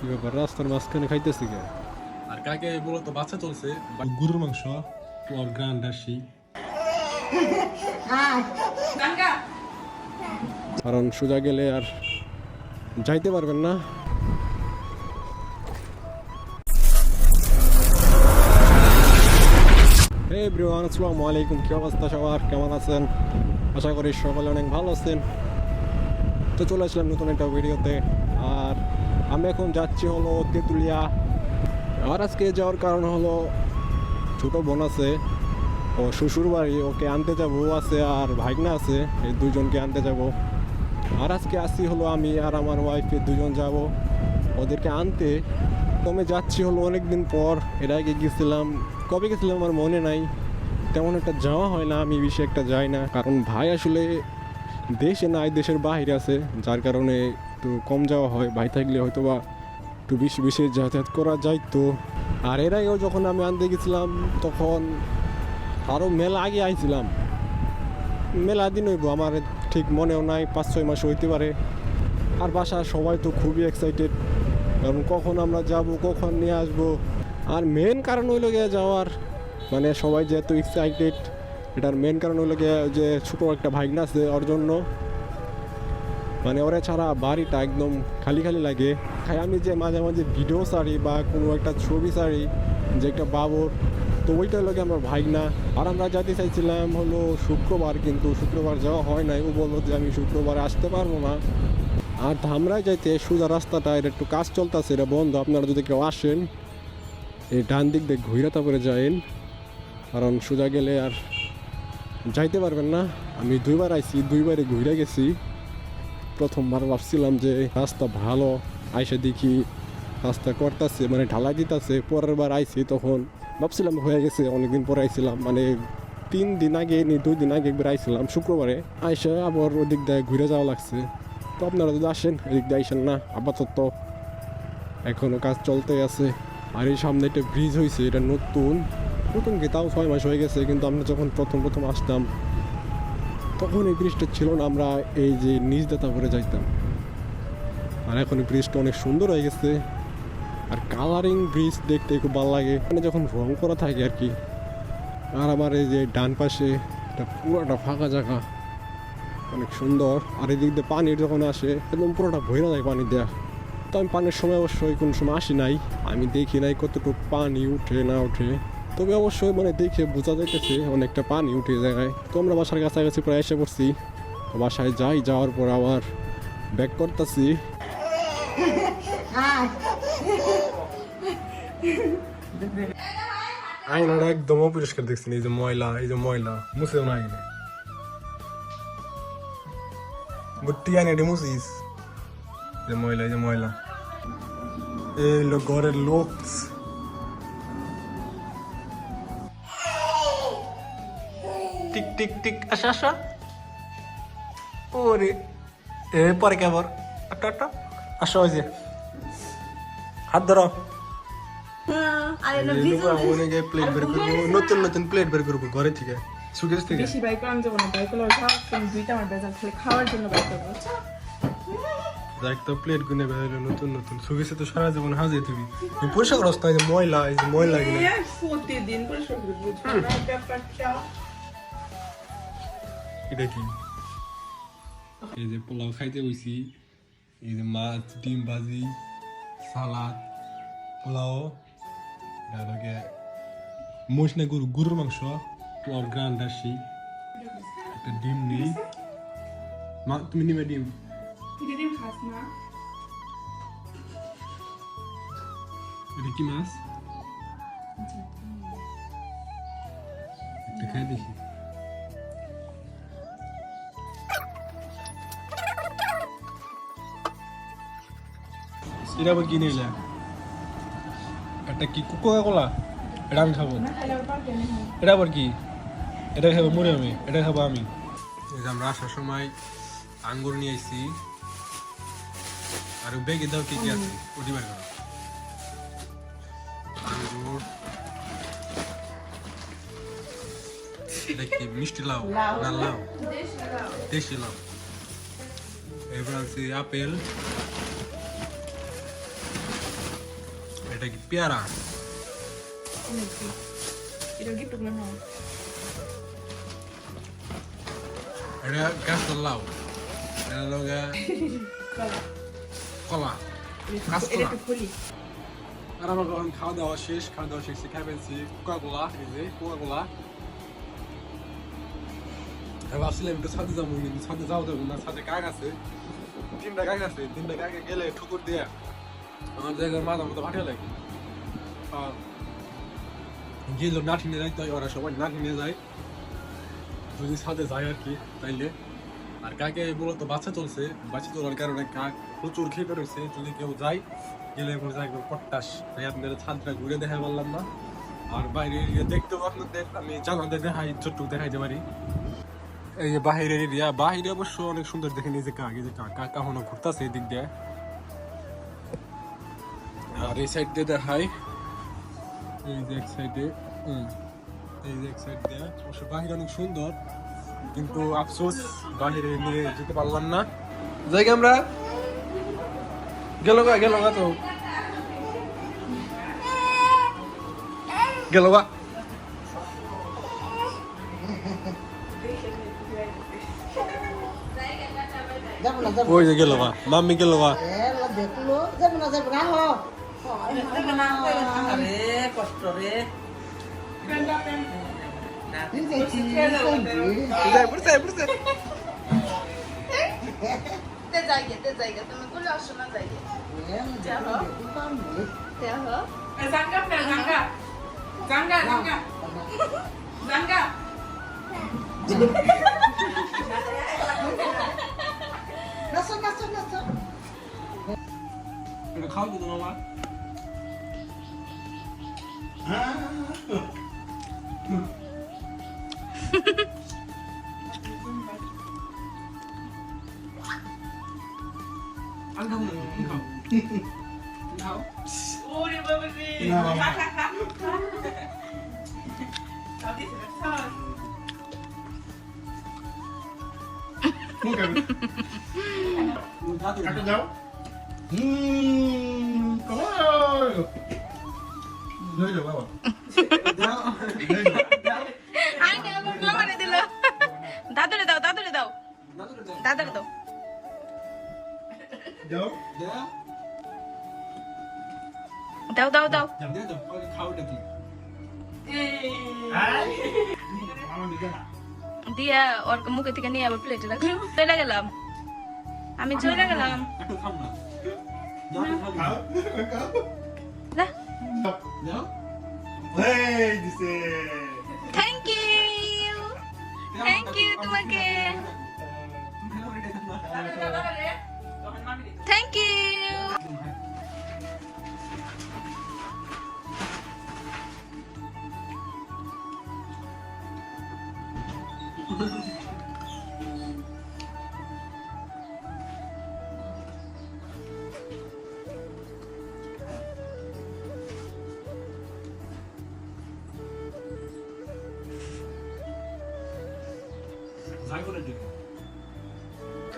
কি ব্যাপার রাস্তার মাঝখানে খাইতেছি কে আর কাকে মূলত বাচ্চা চলছে গরুর মাংস তোমার গ্রান্ড আসি কারণ সোজা গেলে আর যাইতে পারবেন না হে আসসালামু আলাইকুম কি অবস্থা সবার কেমন আছেন আশা করি সকলে অনেক ভালো আছেন তো চলে আসলাম নতুন একটা ভিডিওতে আমি এখন যাচ্ছি হলো তেঁতুলিয়া। আর আজকে যাওয়ার কারণ হলো ছোট বোন আছে, ও শ্বশুর বাড়ি, ওকে আনতে যাব, ও আছে আর ভাগনা আছে, এই দুজনকে আনতে যাব। আর আজকে আসি হলো আমি আর আমার ওয়াইফে দুজন যাব। ওদেরকে আনতে। কমে যাচ্ছি হলো অনেক দিন পর, এর আগে গেছিলাম, কবে গেছিলাম আমার মনে নাই। তেমন একটা যাওয়া হয় না, আমি বেশি একটা যাই না, কারণ ভাই আসলে দেশে নাই, দেশের বাইরে আছে, যার কারণে একটু কম যাওয়া হয় ভাই থাকলে হয়তো বা একটু বেশি বেশি যাতায়াত করা যাইতো আর এর আগেও যখন আমি আনতে গেছিলাম, তখন আরও মেলা আগে আইছিলাম। মেলা দিন হইব, আমার ঠিক মনেও নাই, পাঁচ, ছয় মাস হইতে পারে। আর বাসার সবাই তো খুবই এক্সাইটেড কারণ কখন আমরা যাব, কখন নিয়ে আসব? আর মেন কারণ হইল গিয়ে যাওয়ার মানে সবাই যেহেতু এক্সাইটেড এটার মেন কারণ হইল গিয়ে যে ছোটো একটা ভাইগনা আছে ওর জন্য। মানে ওরা ছাড়া বাড়িটা একদম খালি খালি লাগে। খাই, আমি যে মাঝে মাঝে ভিডিও সারি বা কোনো একটা ছবি সারি যে একটা বাবর, তো ওইটা লোকে আমার ভাই না। আর আমরা যেতে চাইছিলাম হলো শুক্রবার, কিন্তু শুক্রবার যাওয়া হয় নাই। ও বলল যে আমি শুক্রবার আসতে পারব না। আর ধামরায় যাইতে সোজা রাস্তাটা এটা একটু কাজ চলতেছে এটা বন্ধ। আপনারা যদি কেউ আসেন, এই ডান দিক দিয়ে ঘুরে তারপরে যাইন। কারণ সোজা গেলে আর যাইতে পারবেন না। আমি দুইবার আইছি দুইবারে ঘুরে গেছি। প্রথমবার ভাবছিলাম যে রাস্তা ভালো, আইসে দেখি রাস্তা করতেছে মানে ঢালাই দিতেছে। পরের বার আইছি তখন ভাবছিলাম হয়ে গেছে, অনেকদিন পরে আইছিলাম। মানে তিন দিন আগে নি, দুই দিন আগে একবার আইছিলাম শুক্রবারে। আইসে আবার ওদিক দিয়ে ঘুরে যাওয়া লাগছে। তো আপনারা যদি আসেন, এদিক দিয়ে আইসেন না, আপাতত এখনও কাজ চলতে আছে। আর এই সামনে একটা ব্রিজ হয়েছে এটা নতুন। নতুন কি, তাও ছয় মাস হয়ে গেছে, কিন্তু আমরা যখন প্রথম প্রথম আসতাম তখন এই ব্রিজটা ছিল না, আমরা এই যে নিজ দাতা করে যাইতাম। আর এখন এই ব্রিজটা অনেক সুন্দর হয়ে গেছে। আর কালারিং ব্রিজ দেখতে খুব ভালো লাগে। মানে যখন রং করা থাকে আর কি। আর আমার এই যে ডান পাশে একটা পুরোটা ফাঁকা জায়গা, অনেক সুন্দর। আর এদিক দিয়ে পানি যখন আসে, একদম পুরোটা ভরে যায় পানি দেয়া। তো আমি পানির সময় অবশ্যই কোনো সময় আসি নাই। আমি দেখি নাই কতটুকু পানি উঠে না উঠে। তবে অবশ্যই মানে দেখে বোঝা যাইতেছে অনেকটা পানি উঠে জায়গায় তো আমরা বাসার কাছাকাছি প্রায় এসে পড়ছি। বাসায় যাই, যাওয়ার পর আবার ব্যাক করতেছি। আইনাটা একদম অপরিষ্কার দেখছি এই যে ময়লা, এই যে ময়লা, মুছেও না আইনে বুট্টি আনি এটি মুছিস? যে ময়লা, এই যে ময়লা। এই লো ঘরের লোক টিক টিক টিক আসা আসা। ওরে এ পরে কেবর আটা আটা আসা ওই যে। হাত ধরো। প্লেট বের করব। নতুন নতুন প্লেট বের করব ঘরে থেকে। সুকেশ থেকে? বেশি বাইক আমি যাব না বাইক হলো তুমি দুইটা আমার বেজাল খালি খাওয়ার জন্য বাইক করব দেখ তো প্লেট গুনে বেরোলো নতুন নতুন। সুকেশে তো সারা জীবন হাজে তুমি পরিষ্কার করস না যে ময়লা এই যে ময়লা প্রতিদিন এটা কি? এই যে পোলাও খাইতে বইছি এই যে মাছ ডিম ভাজি সালাদ পোলাও লগে মোষ না গরু গরুর মাংস পোলাও গ্রান্ড আসি একটা ডিম নেই। মা তুমি নিবে ডিম। ডিম খাস না। এটা কি মাছ? একটা খাই দেখি। এটা আবার কি নিলে। একটা কি কোকা কোলা এটা আমি খাব। এটা আবার কি? এটা খাব মরে আমি এটা খাব আমি। আমরা আসার সময় আঙ্গুর নিয়ে এসেছি আর ব্যাগে দাও কি কি আছে? ওটি বার করো আঙ্গুর। এটা কি মিষ্টি লাউ? না লাউ। দেশি লাউ। এবার আছে আপেল। এটা কি পেয়ারা? এটা গিফটগুলো নাও এটা গাছের লাউ। এটা কলা। আর আমার এখন খাওয়া দাওয়া শেষ খাওয়া দাওয়া শেষে খাই ফেলছি। কোকা কোলা এই যে কোকা কোলা এবার ভাবছিলাম একটু ছাদে যাব কিন্তু ছাদে যাওয়া যাব না ছাদে কাক আছে? তিনটা কাক আছে তিনটা কাকে গেলে ঠুকুর দিয়ে আমার মাথা মতো ভাটে লাগে। আর নাঠি নিয়ে যায়, তাই ওরা সবাই যায়। যদি ছাদে যায় আর কি, তাইলে। আর কাকে মূলত বাচ্চা চলছে বাচ্চা তোলার কারণে কাক প্রচুর যদি কেউ যায়, গেলে যায় পট্টাস তাই ছাদটা ঘুরে দেখা পারলাম না। আর বাইরে এরিয়া দেখতেও আপনাদের। আমি জানাতে দেখাই দেখাইতে পারি। এই যে বাহিরের এরিয়া, বাহিরে অবশ্য অনেক সুন্দর দেখে নিয়েছে কাক এই যে কাক কাক এখনও ঘুরতেছে এই দিক দিয়ে। আর এই সাইড দিয়ে দেখাই। এই যে এক সাইডে এই যে এক সাইড দিয়ে। অবশ্য বাহিরে অনেক সুন্দর কিন্তু আফসোস বাহিরে নিয়ে যেতে পারলাম না। যাই আমরা গেল গা গেল গা তো। গেল গা। ওই যে গেল গা মাম্মি গেল গা। দেখল যাব না যাব না আরে কষ্ট রে বুঝতে বুঝতে te zajdzie, te zajdzie, to my kule oszuna zajdzie. Ciacho? Ciacho? Zanga, zanga. Zanga, zanga. Zanga. Nasıl, nasıl, nasıl? Kaldı normal. নাচো নাচো খাও তো তোমার ওরে বাবা রে তাদি সা আগে আমার মামারে দিল দাদুরে দাও দাদুরে দাও দাদুরে দাও দাও দাও দাও দিয়া ওর মুখে থেকে নিয়ে আবার প্লেটে রাখলাম চলে গেলাম আমি চলে গেলাম No? Hey, this. Thank you. Thank you, Tumake.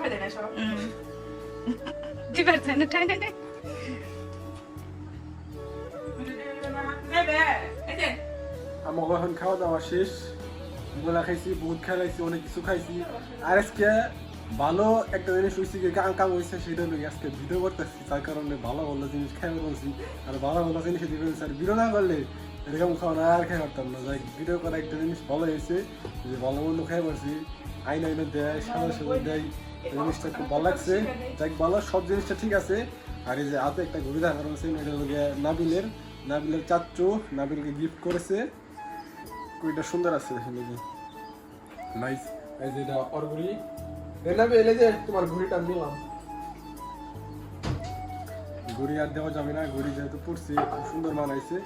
খাই দে না সব দিবার টাই না এই যে। আমার এখন খাওয়া দাওয়া শেষ। গোলা খাইছি বহুত খেলাইছি অনেক কিছু খাইছি। আর আজকে ভালো একটা জিনিস হয়েছে কি কাম কাম হয়েছে সেটা লই আজকে ভিডিও করতেছি। তার কারণে ভালো ভালো জিনিস খাই বলছি আর ভালো ভালো জিনিস দিবে আর ভিডিও না করলে এরকম খাওয়া না আর খাই পারতাম না। যাই ভিডিও করা একটা জিনিস ভালো হয়েছে যে ভালো মন্দ খাই পারছি। আইন দেয় সাদা সাদা দেয় জিনিসটা ভালো লাগছে। ভালো, সব জিনিসটা ঠিক আছে। আর এই যে একটা ঘুরি হচ্ছে এটা হলো নাবিলের নাবিলের চাচ্চু, নাবিলকে গিফট করেছে। কুইটা সুন্দর আছে নাইস এই যে এটা ওর নাবি এলে যে তোমার ঘুড়িটা নিলাম। ঘুড়ি আর দেওয়া যাবে না, ঘুড়ি যেহেতু পড়ছে, খুব সুন্দর মানাইছে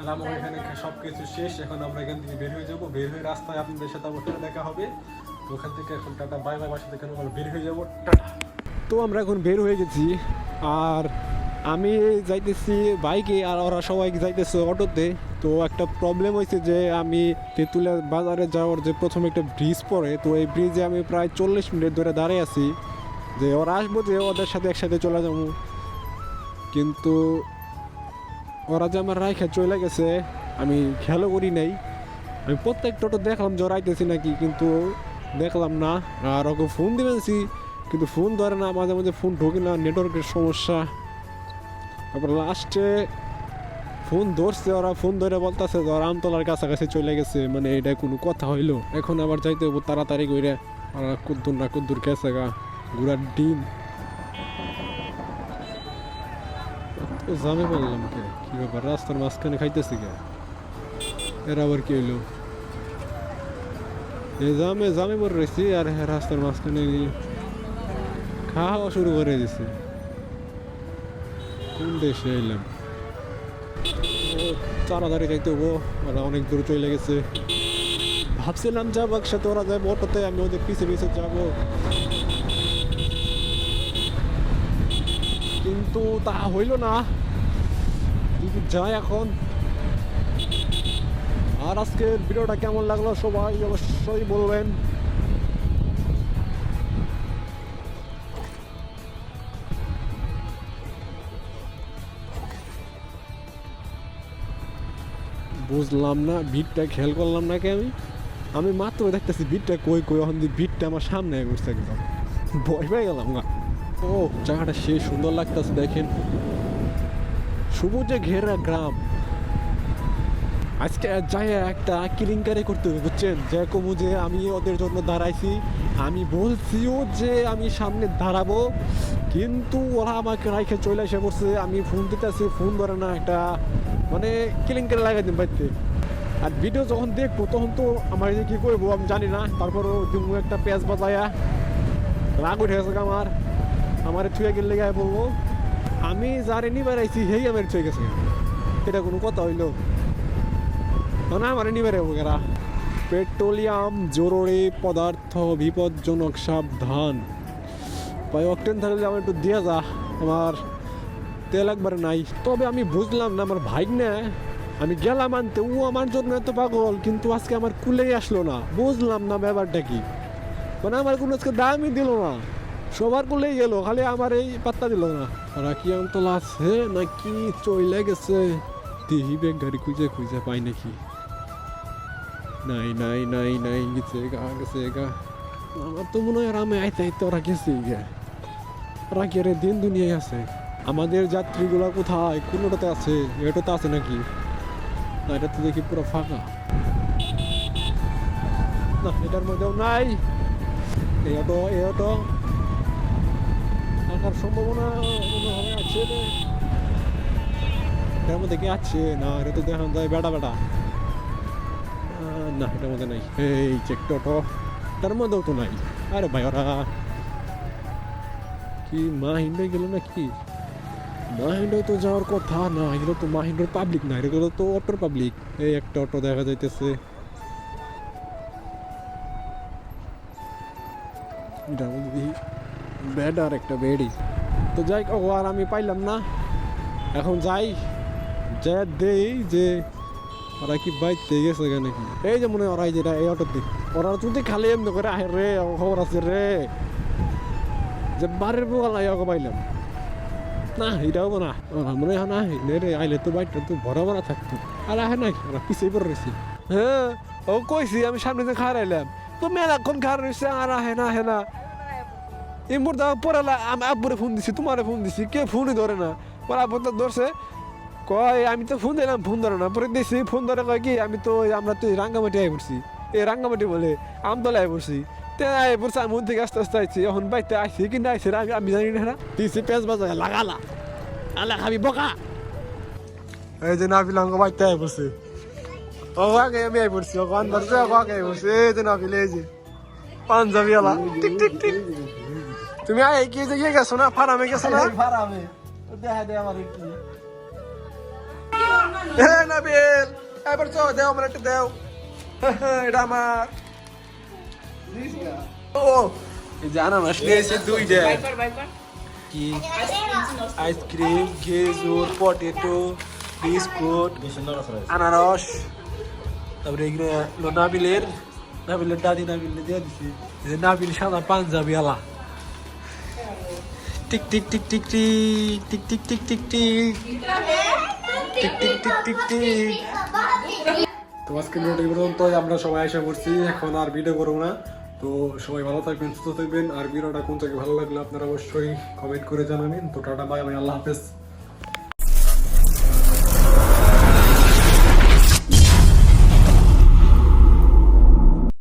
আর আমার এখানে সব কিছু শেষ, এখন আমরা এখান থেকে বের হয়ে যাব। বের হয়ে রাস্তায় আপনাদের সাথে আবার দেখা হবে। ওখান থেকে এখন টাটা, বাই বাই, বাসা থেকে আমরা বের হয়ে যাব। টাটা। তো আমরা এখন বের হয়ে গেছি, আর আমি যাইতেছি বাইকে, আর ওরা সবাই যাইতেছে অটোতে। তো একটা প্রবলেম হয়েছে যে আমি তেঁতুলিয়া বাজারে যাওয়ার যে প্রথমে একটা ব্রিজ পড়ে, তো এই ব্রিজে আমি প্রায় চল্লিশ মিনিট ধরে দাঁড়িয়ে আছি। যে ওরা আসব যে ওদের সাথে একসাথে চলে যাব। কিন্তু ওরা যে আমার রাইখা চলে গেছে, আমি খেয়ালও করি নাই। আমি প্রত্যেক টোটো দেখলাম জড়াইতেছি নাকি, কিন্তু দেখলাম না। আর ওকে ফোন দিবেনছি কিন্তু ফোন ধরে না, মাঝে মাঝে ফোন ঢোকে না নেটওয়ার্কের সমস্যা। তারপর লাস্টে ফোন ধরছে ওরা ফোন ধরে বলতেছে যে ওরা আমতলার কাছাকাছি চলে গেছে মানে এটা কোনো কথা হইল। এখন আবার যাইতে হব তাড়াতাড়ি করে ওরা কুদ্দুর না কুদ্দুর গেছে গা ঘুরার ডিম। জামে বললাম কে? কি ব্যাপার? রাস্তার মাঝখানে খাইতেছি কে? এরা আবার কি হইল? এই জামে জামে পরে রয়েছি আর রাস্তার মাঝখানে খাওয়া শুরু করে দিছে। কোন দেশে এলাম? তাড়াতাড়ি যাইতে হব। ওরা অনেক দূর চলে গেছে। ভাবছিলাম যাব একসাথে, ওরা যাব অটোতে আমি ওদের পিছে পিছে যাব। কিন্তু তা হইল না। যাই এখন। আর আজকের ভিডিওটা কেমন লাগল সবাই অবশ্যই বলবেন। বুঝলাম না, ভিড়টা খেয়াল করলাম না কি আমি? আমি মাত্র দেখতেছি ভিড়টা কই কই, এখন ভিড়টা আমার সামনে ঘুরছে একদম। ভয় পেয়ে গেলাম না ও, জায়গাটা সে সুন্দর লাগতেছে, দেখেন। সবুজে ঘেরা গ্রাম। আজকে যাই একটা কিলিংকারি করতে হবে, বুঝছেন? যে কমু যে আমি ওদের জন্য দাঁড়াইছি, আমি বলছিও যে আমি সামনে দাঁড়াবো, কিন্তু ওরা আমাকে রাইখে চলে এসে পড়ছে আমি ফোন দিতেছি ফোন ধরে না, একটা মানে কিলিংকারি লাগাই দিন বাড়িতে আর ভিডিও যখন দেখব, তখন তো আমার যে কী করব আমি জানি না, তারপরও দিমু একটা পেঁয়াজ বাজায়া রাগ উঠে গেছে আমার। আমার ছুঁয়ে গেলে গায়ে বলব আমি যারে নিবার আইছি, হেই আমার ছুঁয়ে গেছে। এটা কোনো কথা হইল। না আমার নিবে রে ওগেরা পেট্রোলিয়াম জরুরি পদার্থ বিপজ্জনক সাবধান। ভাই, অকটেন থাকলে আমার একটু দিয়ে যা। আমার তেল একবারে নাই। তবে আমি বুঝলাম না, আমার ভাই না আমি গেলাম আনতে, ও আমার জন্য এত পাগল, কিন্তু আজকে আমার কুলেই আসলো না। বুঝলাম না ব্যাপারটা কি। মানে আমার কোনো আজকে দামই দিল না। সবার কুলেই গেল, খালি আমার এই পাত্তা দিল না। ওরা কি অন্তলা আছে নাকি চলে গেছে? দিহি ব্যাগ গাড়ি খুঁজে খুঁজে পাই নাকি। নাই নাই নাই নাই, গেছে গা গেছে গা। আমার তো মনে হয় আরামে আইতে আইতে ওরা গেছে গা। ওরা কি দিন দুনিয়ায় আছে। আমাদের যাত্রীগুলা কোথায়? কোনোটাতে আছে? এটাতে আছে নাকি? না এটা তো দেখি পুরো ফাঁকা। না, এটার মধ্যেও নাই। এই অটো। থাকার সম্ভাবনা মনে আছে, এটার মধ্যে কি আছে? না, এটা তো দেখান যায় বেটা বেটা না, এটার মধ্যে নাই। এই চেক অটো তার মধ্যেও তো নাই। আরে ভাই, ওরা কি মা হিন্ডে গেল নাকি? মাহিন্দ্র তো যাওয়ার কথা না, এগুলো তো মাহিন্দ্র পাবলিক না, এগুলো তো অটোর পাবলিক এই একটা অটো দেখা যাইতেছে। দেখি বেড আর একটা বেডই। তো যাই ও আর আমি পাইলাম না। এখন যাই। যা দেই যে ওরা কি বাইক বাইতে গেছে কেন নাকি? এই যে মনে হয় ওরা এই যেটা এই অটোতে। ওরা যদি খালি এমনি করে আহে রে খবর আছে রে। যে বাড়ির বোকালাই ওকে পাইলাম। না এটাও না। ওরা মনে হয় না রে, আইলে তো বাইকটা তো ভরা ভরা থাকতো। আর আহে নাই, ওরা পিছিয়ে পড়ে রয়েছে। হ্যাঁ ও কইছি, আমি সামনে দিয়ে খাওয়া রাইলাম তো মেলাক্ষণ রয়েছে, আর আহে না আহে না। এই মুহূর্তে পরে আমি আব্বুরে ফোন দিছি, তোমারে ফোন দিছি কে ফোনই ধরে না। পরে আব্বু তো ধরছে, কয়, আমি তো ফোন দিলাম ফোন ধরে না। পরে দিছি ফোন ধরে কয় কি, আমি তো আমরা তো রাঙ্গামাটি আই পড়ছি। এই রাঙ্গামাটি বলে, আমতলা আই পড়ছি। তে আই পড়ছে, আমি মন থেকে আস্তে আস্তে আইছি। এখন বাইতে আইছি কিন্তু আইছি আমি আমি জানি না দিছি পেঁয়াজ বাজায় লাগালা। আলা খাবি, বকা। এই যে নাফিল অঙ্গ বাইতে আই পড়ছে। ও আগে আমি আই পড়ছি, ও ধরছে ও আগে আই পড়ছে। এই যে নাফিল, এই যে। পাঞ্জাবি আলা। Tick tick tick. তুমি আই কি যে গেছো না? ফারামে গেছো না? ফারামে। দেখা দে আমার কি হে নাবিল এবার তো দেও আমার একটু দেও। এটা আমার। ও জানা মাস নিয়েছে বাইপার বাইপার কি? আইসক্রিম খেজুর পটেটো বিস্কুট আনারস। তারপরে এগুলো নাবিলের নাবিলের দাদি নাবিলে দিয়ে দিছি। নাবিল সাদা পাঞ্জাবি আলা tick tick tick tick tick tick tick tick tick tick tick tick tick tick tick তো আজকে ভিডিওটি পর্যন্ত আমরা সবাই আশা করছি এখন আর ভিডিও করব না তো সবাই ভালো থাকবেন সুস্থ থাকবেন আর ভিডিওটা কোন থেকে ভালো লাগল আপনারা অবশ্যই কমেন্ট করে জানাবেন তো টাটা বাই আমি আল্লাহ হাফেজ